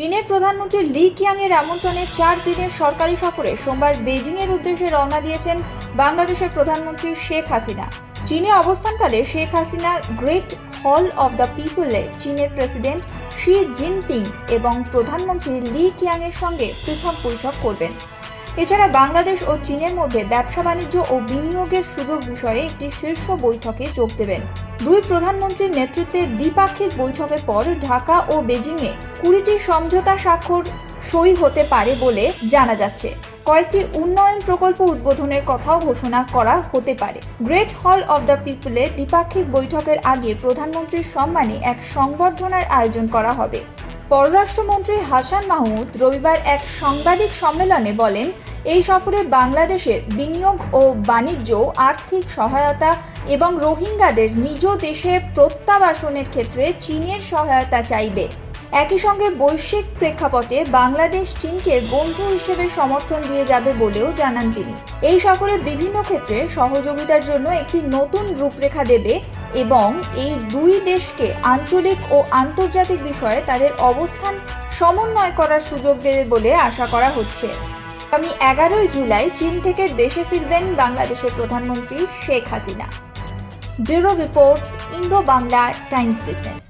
চীনের প্রধানমন্ত্রী লি কিয়াংয়ের আমন্ত্রণে চার দিনের সরকারি সফরে সোমবার বেজিংয়ের উদ্দেশ্যে রওনা দিয়েছেন বাংলাদেশের প্রধানমন্ত্রী শেখ হাসিনা। চীনে অবস্থানকালে Sheikh Hasina great hall of the পিপলে চীনের প্রেসিডেন্ট শি জিনপিং এবং প্রধানমন্ত্রী লি কিয়াংয়ের সঙ্গে পৃথক বৈঠক করবেন। এছাড়া বাংলাদেশ ও চীনের মধ্যে ব্যবসা বাণিজ্য ও বিনিয়োগের সুযোগ বিষয়ে একটি শীর্ষ বৈঠকে যোগ দেবেন। দুই প্রধানমন্ত্রীর নেতৃত্বে দ্বিপাক্ষিক বৈঠকের পর ঢাকা ও বেজিংয়ে কুড়িটি সমঝোতা স্বাক্ষর সই হতে পারে বলে জানা যাচ্ছে। কয়েকটি উন্নয়ন প্রকল্প উদ্বোধনের কথাও ঘোষণা করা হতে পারে। গ্রেট হল অব দ্য পিপলে দ্বিপাক্ষিক বৈঠকের আগে প্রধানমন্ত্রীর সম্মানে এক সংবর্ধনার আয়োজন করা হবে। পররাষ্ট্রমন্ত্রী হাসান মাহমুদ রবিবার এক সাংবাদিক সম্মেলনে বলেন এই সফরে বাংলাদেশে বিনিয়োগ ও বাণিজ্য, আর্থিক সহায়তা এবং রোহিঙ্গাদের নিজ দেশে প্রত্যাবাসনের ক্ষেত্রে চীনের সহায়তা চাইবে। একই সঙ্গে বৈশ্বিক প্রেক্ষাপটে বাংলাদেশ চীনকে বন্ধু হিসেবে সমর্থন দিয়ে যাবে বলেও জানান তিনি। এই সফরে বিভিন্ন ক্ষেত্রে সহযোগিতার জন্য একটি নতুন রূপরেখা দেবে এবং এই দুই দেশকে আঞ্চলিক ও আন্তর্জাতিক বিষয়ে তাদের অবস্থান সমন্বয় করার সুযোগ দেবে বলে আশা করা হচ্ছে। আগামী এগারোই জুলাই চীন থেকে দেশে ফিরবেন বাংলাদেশের প্রধানমন্ত্রী Sheikh Hasina. Bureau report, Indo Bangla Times business.